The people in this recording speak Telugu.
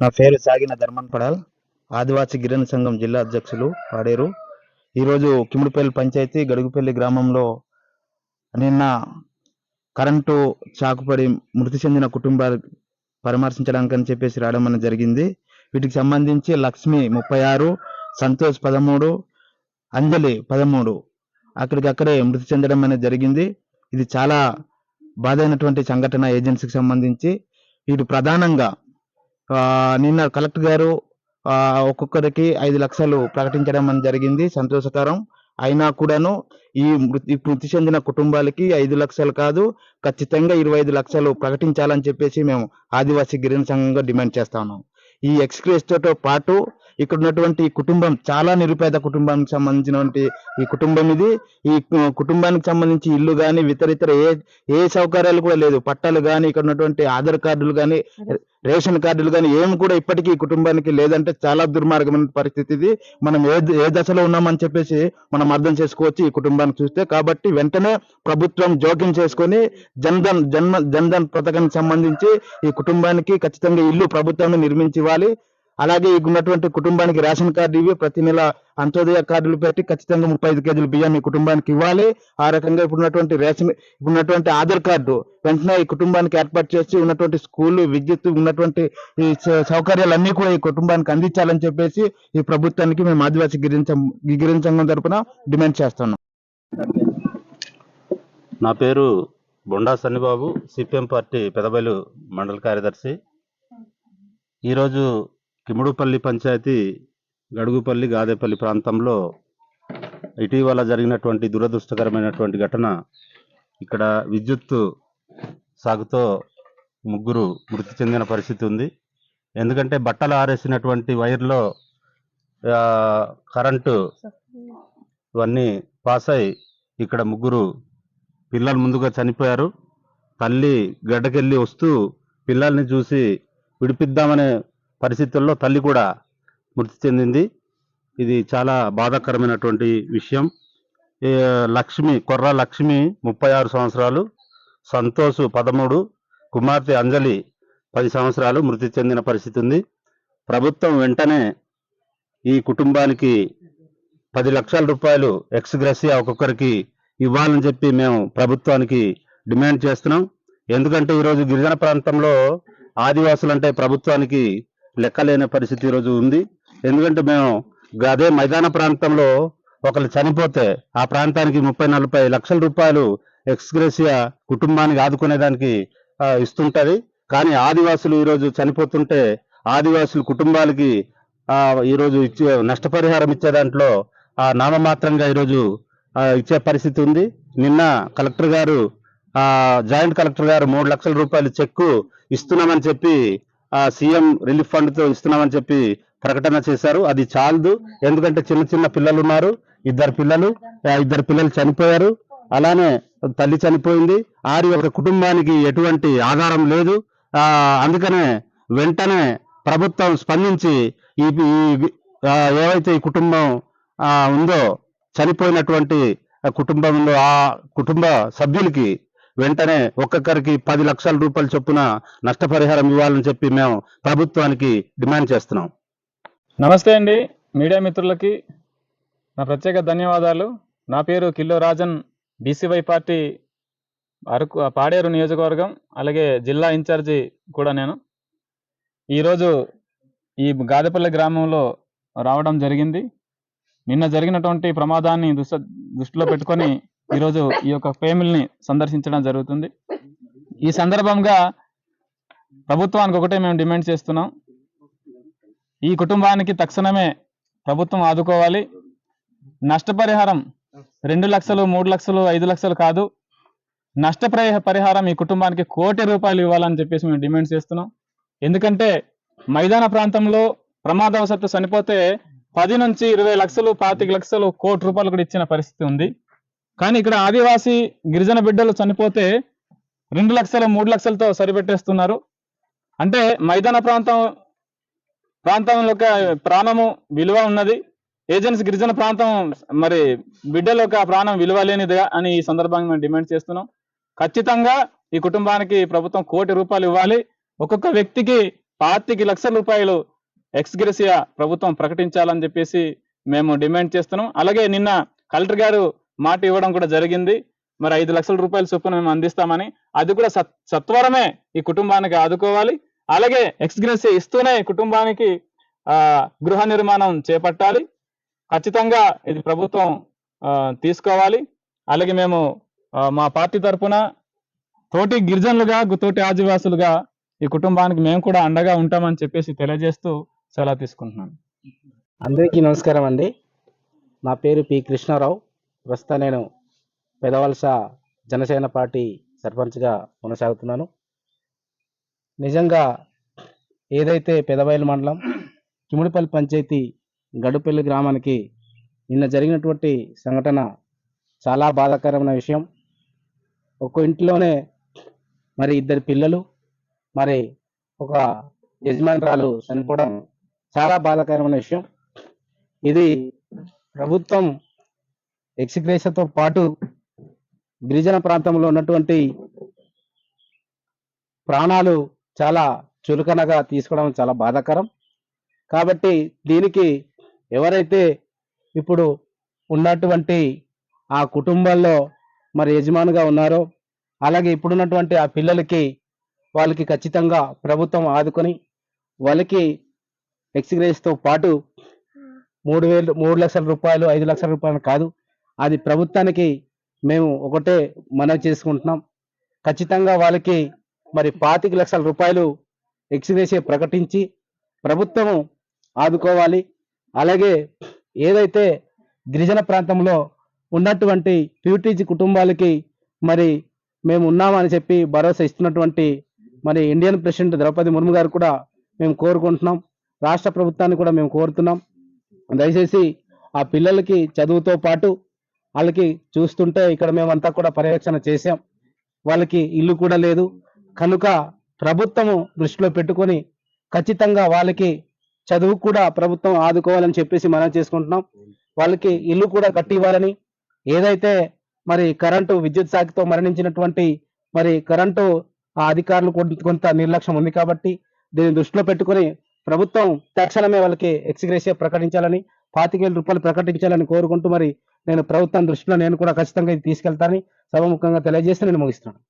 నా పేరు సాగిన ధర్మన్ పడాల్ ఆదివాసి గిరిజన సంఘం జిల్లా అధ్యక్షులు పాడేరు. ఈరోజు కిముడిపల్లి పంచాయతీ గడుగుపల్లి గ్రామంలో నిన్న కరెంటు చాకుపడి మృతి చెందిన కుటుంబాలు పరామర్శించడానికి అని చెప్పేసి రావడం అనేది జరిగింది. వీటికి సంబంధించి లక్ష్మి ముప్పై ఆరు సంతోష్ పదమూడు అంజలి పదమూడు అక్కడికక్కడే మృతి చెందడం అనేది జరిగింది. ఇది చాలా బాధైనటువంటి సంఘటన ఏజెన్సీకి సంబంధించి. వీటి ప్రధానంగా నిన్న కలెక్టర్ గారు ఒక్కొక్కరికి ఐదు లక్షలు ప్రకటించడం అని జరిగింది. సంతోషకరం. అయినా కూడాను ఈ మృతి మృతి చెందిన కుటుంబాలకి ఐదు లక్షలు కాదు ఖచ్చితంగా ఇరవై ఐదు లక్షలు ప్రకటించాలని చెప్పేసి మేము ఆదివాసీ గిరిజన సంఘంగా డిమాండ్ చేస్తాను ఈ ఎక్స్క్రేస్తో పాటు ఇక్కడ ఉన్నటువంటి ఈ కుటుంబం చాలా నిరుపేద కుటుంబానికి సంబంధించినటువంటి ఈ కుటుంబం ఇది. ఈ కుటుంబానికి సంబంధించి ఇల్లు కానీ ఇతర ఇతర ఏ ఏ సౌకర్యాలు కూడా లేదు. పట్టాలు కానీ ఇక్కడ ఉన్నటువంటి ఆధార్ కార్డులు కానీ రేషన్ కార్డులు కానీ ఏమి కూడా ఇప్పటికీ ఈ కుటుంబానికి లేదంటే చాలా దుర్మార్గమైన పరిస్థితి ఇది. మనం ఏ ఏ దశలో ఉన్నామని చెప్పేసి మనం అర్థం చేసుకోవచ్చు ఈ కుటుంబానికి చూస్తే. కాబట్టి వెంటనే ప్రభుత్వం జోక్యం చేసుకొని జన్ధన్ జన్మ జన్ధన్ పథకానికి సంబంధించి ఈ కుటుంబానికి ఖచ్చితంగా ఇల్లు ప్రభుత్వమే నిర్మించి ఇవ్వాలి. అలాగే ఈ ఉన్నటువంటి కుటుంబానికి రేషన్ కార్డు ఇవి ప్రతి నెల అంత్యోదయ కార్డులు పెట్టి ఖచ్చితంగా ముప్పై ఐదు కేజీలు బియ్యం ఈ కుటుంబానికి ఇవ్వాలి. ఆ రకంగా ఇప్పుడు ఉన్నటువంటి రేషన్ ఇప్పుడు ఉన్నటువంటి ఆధార్ కార్డు వెంటనే ఈ కుటుంబానికి ఏర్పాటు చేసి ఉన్నటువంటి స్కూల్ విద్యుత్ ఉన్నటువంటి ఈ సౌకర్యాలన్నీ కూడా ఈ కుటుంబానికి అందించాలని చెప్పేసి ఈ ప్రభుత్వానికి మేము ఆదివాసీ గిరిజన గిరించంగం గిరిజన సంఘం తరపున డిమాండ్ చేస్తున్నాం. నా పేరు బొండా సన్నిబాబు సిపిఎం పార్టీ పెదబయలు మండల కార్యదర్శి. ఈరోజు కిముడుపల్లి పంచాయతీ గడుగుపల్లి గాదేపల్లి ప్రాంతంలో ఇటీవల జరిగినటువంటి దురదృష్టకరమైనటువంటి ఘటన ఇక్కడ విద్యుత్తు సాగుతో ముగ్గురు మృతి చెందిన పరిస్థితి ఉంది. ఎందుకంటే బట్టలు ఆరేసినటువంటి వైర్లో కరెంటు ఇవన్నీ పాస్ అయి ఇక్కడ ముగ్గురు పిల్లలు ముందుగా చనిపోయారు. తల్లి గడ్డకెళ్ళి వస్తూ పిల్లల్ని చూసి విడిపిద్దామనే పరిస్థితుల్లో తల్లి కూడా మృతి చెందింది. ఇది చాలా బాధాకరమైనటువంటి విషయం. లక్ష్మి కొర్ర లక్ష్మి ముప్పై ఆరు సంవత్సరాలు సంతోష్ పదమూడు కుమార్తె అంజలి పది సంవత్సరాలు మృతి చెందిన పరిస్థితి ఉంది. ప్రభుత్వం వెంటనే ఈ కుటుంబానికి పది లక్షల రూపాయలు ఎక్స్ గ్రెసియా ఒక్కొక్కరికి ఇవ్వాలని చెప్పి మేము ప్రభుత్వానికి డిమాండ్ చేస్తున్నాం. ఎందుకంటే ఈరోజు గిరిజన ప్రాంతంలో ఆదివాసులు అంటే ప్రభుత్వానికి లెక్కలేని పరిస్థితి ఈరోజు ఉంది. ఎందుకంటే మేము అదే మైదాన ప్రాంతంలో ఒకరు చనిపోతే ఆ ప్రాంతానికి ముప్పై నలభై లక్షల రూపాయలు ఎక్స్గ్రెసియా కుటుంబానికి ఆదుకునేదానికి ఇస్తుంటది. కానీ ఆదివాసులు ఈరోజు చనిపోతుంటే ఆదివాసుల కుటుంబాలకి ఈరోజు ఇచ్చే నష్టపరిహారం ఇచ్చే దాంట్లో ఆ నామమాత్రంగా ఈరోజు ఇచ్చే పరిస్థితి ఉంది. నిన్న కలెక్టర్ గారు జాయింట్ కలెక్టర్ గారు మూడు లక్షల రూపాయలు చెక్కు ఇస్తున్నామని చెప్పి సీఎం రిలీఫ్ ఫండ్తో ఇస్తున్నామని చెప్పి ప్రకటన చేశారు. అది చాలదు. ఎందుకంటే చిన్న చిన్న పిల్లలు ఉన్నారు ఇద్దరు పిల్లలు ఇద్దరు పిల్లలు చనిపోయారు. అలానే తల్లి చనిపోయింది. ఆరి ఒక కుటుంబానికి ఎటువంటి ఆధారం లేదు. ఆ అందుకనే వెంటనే ప్రభుత్వం స్పందించి ఈ ఏవైతే ఈ కుటుంబం ఉందో చనిపోయినటువంటి కుటుంబం ఉందో ఆ కుటుంబ సభ్యులకి వెంటనే ఒక్కొక్కరికి పది లక్షల రూపాయల చొప్పున నష్టపరిహారం ఇవ్వాలని చెప్పి మేము ప్రభుత్వానికి డిమాండ్ చేస్తున్నాం. నమస్తే అండి. మీడియా మిత్రులకి నా ప్రత్యేక ధన్యవాదాలు. నా పేరు కిల్లో రాజన్. బీసీవై పార్టీ అరకు పాడేరు నియోజకవర్గం అలాగే జిల్లా ఇన్ఛార్జి కూడా నేను. ఈరోజు ఈ గాదెపల్లి గ్రామంలో రావడం జరిగింది. నిన్న జరిగినటువంటి ప్రమాదాన్ని దృష్ట దృష్టిలో పెట్టుకొని ఈరోజు ఈ యొక్క ఫ్యామిలీని సందర్శించడం జరుగుతుంది. ఈ సందర్భంగా ప్రభుత్వానికి ఒకటే మేము డిమాండ్ చేస్తున్నాం. ఈ కుటుంబానికి తక్షణమే ప్రభుత్వం ఆదుకోవాలి. నష్టపరిహారం రెండు లక్షలు మూడు లక్షలు ఐదు లక్షలు కాదు. నష్ట పరిహారం ఈ కుటుంబానికి కోటి రూపాయలు ఇవ్వాలని చెప్పేసి మేము డిమాండ్ చేస్తున్నాం. ఎందుకంటే మైదాన ప్రాంతంలో ప్రమాదవశత్తు చనిపోతే పది నుంచి ఇరవై లక్షలు పాతిక లక్షలు కోటి రూపాయలు కూడా ఇచ్చిన పరిస్థితి ఉంది. కానీ ఇక్కడ ఆదివాసీ గిరిజన బిడ్డలు చనిపోతే రెండు లక్షలు మూడు లక్షలతో సరిపెట్టేస్తున్నారు. అంటే మైదాన ప్రాంతం ప్రాంతం యొక్క ప్రాణము విలువ ఉన్నది. ఏజెన్సీ గిరిజన ప్రాంతం మరి బిడ్డల యొక్క ప్రాణం విలువ లేనిదిగా అని ఈ సందర్భంగా మేము డిమాండ్ చేస్తున్నాం. ఖచ్చితంగా ఈ కుటుంబానికి ప్రభుత్వం కోటి రూపాయలు ఇవ్వాలి. ఒక్కొక్క వ్యక్తికి పాతిక లక్షల రూపాయలు ఎక్స్గ్రెసియా ప్రభుత్వం ప్రకటించాలని చెప్పేసి మేము డిమాండ్ చేస్తున్నాం. అలాగే నిన్న కలెక్టర్ గారు మాట ఇవ్వడం కూడా జరిగింది. మరి ఐదు లక్షల రూపాయల చొప్పున మేము అందిస్తామని. అది కూడా సత్ సత్వరమే ఈ కుటుంబానికి ఆదుకోవాలి. అలాగే ఎక్స్గ్రెన్సీ ఇస్తూనే కుటుంబానికి గృహ నిర్మాణం చేపట్టాలి. ఖచ్చితంగా ఇది ప్రభుత్వం తీసుకోవాలి. అలాగే మేము మా పార్టీ తరపున తోటి గిరిజనులుగా తోటి ఆదివాసులుగా ఈ కుటుంబానికి మేము కూడా అండగా ఉంటామని చెప్పేసి తెలియజేస్తూ సెలవు తీసుకుంటున్నాను. అందరికీ నమస్కారం అండి. నా పేరు పి కృష్ణారావు. ప్రస్తుతం నేను పెదవలస జనసేన పార్టీ సర్పంచ్గా కొనసాగుతున్నాను. నిజంగా ఏదైతే పెదవైలు మండలం కిముడిపల్లి పంచాయతీ గడుపల్లి గ్రామానికి నిన్న జరిగినటువంటి సంఘటన చాలా బాధాకరమైన విషయం. ఒక్క ఇంట్లోనే మరి ఇద్దరు పిల్లలు మరి ఒక యజమానురాలు చనిపోవడం చాలా బాధాకరమైన విషయం. ఇది ప్రభుత్వం ఎక్స్గ్రేషన్తో పాటు గిరిజన ప్రాంతంలో ఉన్నటువంటి ప్రాణాలు చాలా చులకనగా తీసుకోవడం చాలా బాధాకరం. కాబట్టి దీనికి ఎవరైతే ఇప్పుడు ఉన్నటువంటి ఆ కుటుంబంలో మరి యజమానుగా ఉన్నారో అలాగే ఇప్పుడున్నటువంటి ఆ పిల్లలకి వాళ్ళకి ఖచ్చితంగా ప్రభుత్వం ఆదుకొని వాళ్ళకి ఎక్స్గ్రేస్తో పాటు మూడు వేలు మూడు లక్షల రూపాయలు ఐదు లక్షల రూపాయలు కాదు అది ప్రభుత్వానికి మేము ఒకటే మనవి చేసుకుంటున్నాం. ఖచ్చితంగా వాళ్ళకి మరి పాతిక లక్షల రూపాయలు ఎక్స్గ్రేసే ప్రకటించి ప్రభుత్వము ఆదుకోవాలి. అలాగే ఏదైతే గిరిజన ప్రాంతంలో ఉన్నటువంటి ప్యూటీజీ కుటుంబాలకి మరి మేము ఉన్నామని చెప్పి భరోసా ఇస్తున్నటువంటి మరి ఇండియన్ ప్రెసిడెంట్ ద్రౌపది ముర్ము గారు కూడా మేము కోరుకుంటున్నాం. రాష్ట్ర ప్రభుత్వాన్ని కూడా మేము కోరుతున్నాం. దయచేసి ఆ పిల్లలకి చదువుతో పాటు వాళ్ళకి చూస్తుంటే ఇక్కడ మేమంతా కూడా పర్యవేక్షణ చేసాం వాళ్ళకి ఇల్లు కూడా లేదు. కనుక ప్రభుత్వము దృష్టిలో పెట్టుకొని ఖచ్చితంగా వాళ్ళకి చదువు కూడా ప్రభుత్వం ఆదుకోవాలని చెప్పేసి మనం చేసుకుంటున్నాం. వాళ్ళకి ఇల్లు కూడా కట్టి ఇవ్వాలని ఏదైతే మరి కరెంటు విద్యుత్ శాఖతో మరణించినటువంటి మరి కరెంటు ఆ అధికారులు కొంత- నిర్లక్ష్యం ఉంది కాబట్టి దీన్ని దృష్టిలో పెట్టుకొని ప్రభుత్వం తక్షణమే వాళ్ళకి ఎక్స్గ్రేషియా ప్రకటించాలని పాతికేల రూపాయలు ప్రకటించాలని కోరుకుంటూ మరి నేను ప్రభుత్వం దృష్టిలో నేను కూడా ఖచ్చితంగా ఇది తీసుకెళ్తానని సభముఖంగా తెలియజేసి నేను ముగిస్తున్నాను.